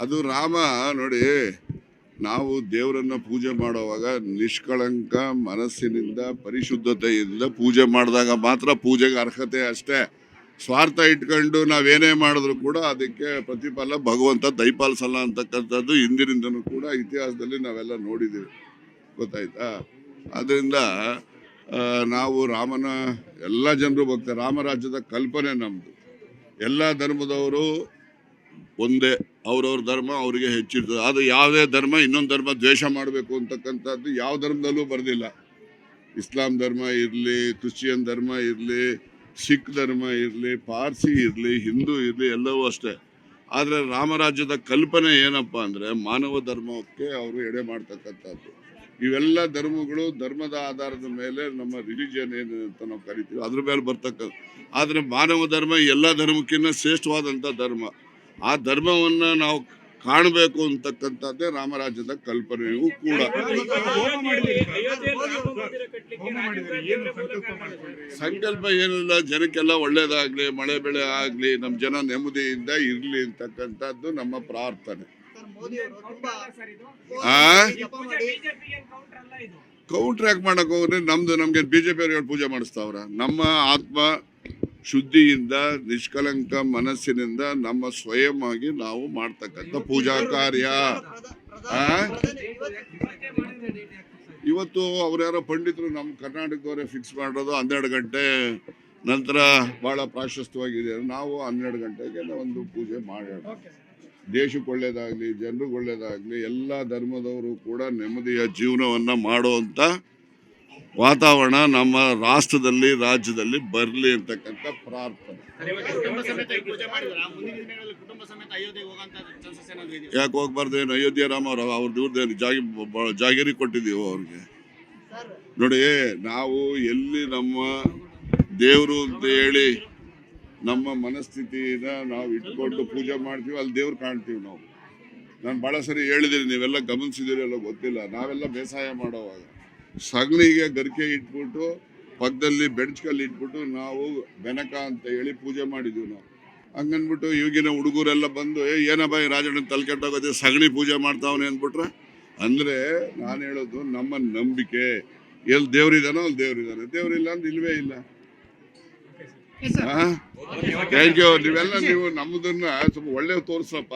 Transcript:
ಅದು ರಾಮ, ನೋಡಿ, ನಾವು ದೇವರನ್ನ ಪೂಜೆ ಮಾಡುವಾಗ ನಿಷ್ಕಳಂಕ ಮನಸ್ಸಿನಿಂದ ಪರಿಶುದ್ಧತೆಯಿಂದ ಪೂಜೆ ಮಾಡಿದಾಗ ಮಾತ್ರ ಪೂಜೆಗೆ ಅರ್ಹತೆ ಅಷ್ಟೇ. ಸ್ವಾರ್ಥ ಇಟ್ಕೊಂಡು ನಾವೇನೇ ಮಾಡಿದ್ರು ಕೂಡ ಅದಕ್ಕೆ ಪ್ರತಿಫಲ ಭಗವಂತ ದೈಪಾಲಿಸಲ್ಲ ಅಂತಕ್ಕಂಥದ್ದು ಹಿಂದಿನಿಂದನೂ ಕೂಡ ಇತಿಹಾಸದಲ್ಲಿ ನಾವೆಲ್ಲ ನೋಡಿದ್ದೀವಿ. ಗೊತ್ತಾಯ್ತಾ? ಅದರಿಂದ ನಾವು ರಾಮನ, ಎಲ್ಲ ಜನರು ಭಕ್ತ ರಾಮರಾಜ್ಯದ ಕಲ್ಪನೆ ನಮ್ಮದು ಎಲ್ಲ ಧರ್ಮದವರು ಒಂದೇ ಅವ್ರವ್ರ ಧರ್ಮ ಅವರಿಗೆ ಹೆಚ್ಚಿರ್ತದೆ. ಅದು ಯಾವುದೇ ಧರ್ಮ, ಇನ್ನೊಂದು ಧರ್ಮ ದ್ವೇಷ ಮಾಡಬೇಕು ಅಂತಕ್ಕಂಥದ್ದು ಯಾವ ಧರ್ಮದಲ್ಲೂ ಬರೆದಿಲ್ಲ. ಇಸ್ಲಾಂ ಧರ್ಮ ಇರಲಿ, ಕ್ರಿಶ್ಚಿಯನ್ ಧರ್ಮ ಇರಲಿ, ಸಿಖ್ ಧರ್ಮ ಇರಲಿ, ಪಾರ್ಸಿ ಇರಲಿ, ಹಿಂದೂ ಇರಲಿ, ಎಲ್ಲವೂ ಅಷ್ಟೇ. ಆದರೆ ರಾಮರಾಜ್ಯದ ಕಲ್ಪನೆ ಏನಪ್ಪ ಅಂದರೆ ಮಾನವ ಧರ್ಮಕ್ಕೆ ಅವರು ಎಡೆ ಮಾಡ್ತಕ್ಕಂಥದ್ದು. ಇವೆಲ್ಲ ಧರ್ಮಗಳು ಧರ್ಮದ ಆಧಾರದ ಮೇಲೆ ನಮ್ಮ ರಿಲಿಜನ್ ಏನು ಅಂತ ನಾವು ಕರಿತೀವಿ, ಅದ್ರ ಮೇಲೆ ಬರ್ತಕ್ಕಂಥ ಆದರೆ ಮಾನವ ಧರ್ಮ ಎಲ್ಲ ಧರ್ಮಕ್ಕಿಂತ ಶ್ರೇಷ್ಠವಾದಂಥ ಧರ್ಮ. ಆ ಧರ್ಮವನ್ನ ನಾವು ಕಾಣಬೇಕು ಅಂತಕ್ಕಂಥದ್ದೇ ರಾಮರಾಜ್ಯದ ಕಲ್ಪನೆಯೂ ಕೂಡ. ಸಂಕಲ್ಪ ಏನಿಲ್ಲ, ಜನಕ್ಕೆಲ್ಲ ಒಳ್ಳೇದಾಗ್ಲಿ, ಮಳೆ ಬೆಳೆ ಆಗ್ಲಿ ನಮ್ಮ ಜನ ನೆಮ್ಮದಿಯಿಂದ ಇರ್ಲಿ ಅಂತಕ್ಕಂಥದ್ದು ನಮ್ಮ ಪ್ರಾರ್ಥನೆ. ಆ? ಬಿಜೆಪಿ ಕೌಂಟರ್ ಅಲ್ಲ ಇದು ಕೌಂಟ್ರ್ ಯಾಕೆ ಮಾಡಕ್ ಹೋಗ್ರೆ? ನಮ್ದು ನಮ್ಗೆ ಬಿಜೆಪಿ ಅವ್ರಿಗೆ ಪೂಜೆ ಮಾಡಿಸ್ತಾವ್ರ? ನಮ್ಮ ಆತ್ಮ ಶುದ್ಧಿಯಿಂದ ನಿಷ್ಕಲಂಕ ಮನಸ್ಸಿನಿಂದ ನಮ್ಮ ಸ್ವಯಂ ಆಗಿ ನಾವು ಮಾಡ್ತಕ್ಕಂಥ ಪೂಜಾ ಕಾರ್ಯ? ಇವತ್ತು ಅವ್ರ್ಯಾರೋ ಪಂಡಿತರು ನಮ್ಮ ಕರ್ನಾಟಕದವರೇ ಫಿಕ್ಸ್ ಮಾಡೋದು ಹನ್ನೆರಡು ಗಂಟೆ ನಂತರ ಬಹಳ ಪ್ರಾಶಸ್ತ್ಯವಾಗಿದೆ. ನಾವು ಹನ್ನೆರಡು ಗಂಟೆಗೆ ಒಂದು ಪೂಜೆ ಮಾಡೋಣ. ದೇಶಕ್ಕೆ ಒಳ್ಳೇದಾಗ್ಲಿ, ಜನರಿಗೆ ಒಳ್ಳೇದಾಗ್ಲಿ, ಎಲ್ಲ ಧರ್ಮದವರು ಕೂಡ ನೆಮ್ಮದಿಯ ಜೀವನವನ್ನ ಮಾಡುವಂತ ವಾತಾವರಣ ನಮ್ಮ ರಾಷ್ಟ್ರದಲ್ಲಿ ರಾಜ್ಯದಲ್ಲಿ ಬರಲಿ ಅಂತಕ್ಕಂಥ ಪ್ರಾರ್ಥನೆ. ಕುಟುಂಬ ಸಮೇತ ಈ ಪೂಜೆ ಮಾಡಿದ್ರ? ಮುಂದಿನ ದಿನಗಳಲ್ಲಿ ಕುಟುಂಬ ಸಮೇತ ಅಯೋಧ್ಯೆಗೆ ಹೋಗಂತ ಚಾನ್ಸಸ್ ಏನಾದ್ರು ಇದೆಯಾ? ಯಾಕೆ ಹೋಗ್ಬಾರ್ದು ಏನು? ಅಯೋಧ್ಯೆ ರಾಮ ಅವರು ಅವ್ರ ಇವ್ರದ್ದು ಜಾಗಿ ಬ- ಜಾಗೀರಿ ಕೊಟ್ಟಿದ್ದೀವಿ ಅವ್ರಿಗೆ? ನೋಡಿ ನಾವು ಎಲ್ಲಿ ನಮ್ಮ ದೇವರು ಅಂತ ಹೇಳಿ ನಮ್ಮ ಮನಸ್ಥಿತಿನ ನಾವು ಇಟ್ಕೊಂಡು ಪೂಜೆ ಮಾಡ್ತೀವಿ ಅಲ್ಲಿ ದೇವ್ರು ಕಾಣ್ತೀವಿ ನಾವು. ನಾನು ಭಾಳ ಸರಿ ಹೇಳಿದಿರಿ ನೀವೆಲ್ಲ ಗಮನಿಸಿದಿರಿ ಎಲ್ಲ ಗೊತ್ತಿಲ್ಲ. ನಾವೆಲ್ಲ ಬೇಸಾಯ ಮಾಡೋವಾಗ. ಸಗಣಿಗೆ ಗರಿಕೆ ಇಟ್ಬಿಟ್ಟು ಪಕ್ಕದಲ್ಲಿ ಬೆಂಚ್ ಕಲ್ಲಿ ಇಟ್ಬಿಟ್ಟು ನಾವು ಬೆನಕ ಅಂತ ಹೇಳಿ ಪೂಜೆ ಮಾಡಿದ್ವಿ ನಾವು. ಹಂಗನ್ಬಿಟ್ಟು ಈಗಿನ ಹುಡುಗರೆಲ್ಲ ಬಂದು ಏ ಏನಪ್ಪ ಈ ರಾಜಣ್ಣ ತಲೆ ಕೆಟ್ಟೋಗೋದೆ ಸಗಣಿ ಪೂಜೆ ಮಾಡ್ತಾವನೆ ಅಂದ್ಬಿಟ್ರೆ ಅಂದರೆ ನಾನು ಹೇಳೋದು ನಮ್ಮ ನಂಬಿಕೆ. ಎಲ್ಲಿ ದೇವ್ರಿದಾನೋ ಅಲ್ಲಿ ದೇವ್ರಿದಾನೆ. ದೇವ್ರಿಲ್ಲ ಅಂದ್ರೆ ಇಲ್ವೇ ಇಲ್ಲ. ಥ್ಯಾಂಕ್ ಯು ನೀವೆಲ್ಲ ನೀವು ನಮ್ಮದನ್ನ ಸ್ವಲ್ಪ ಒಳ್ಳೆ ತೋರಿಸಪ್ಪ.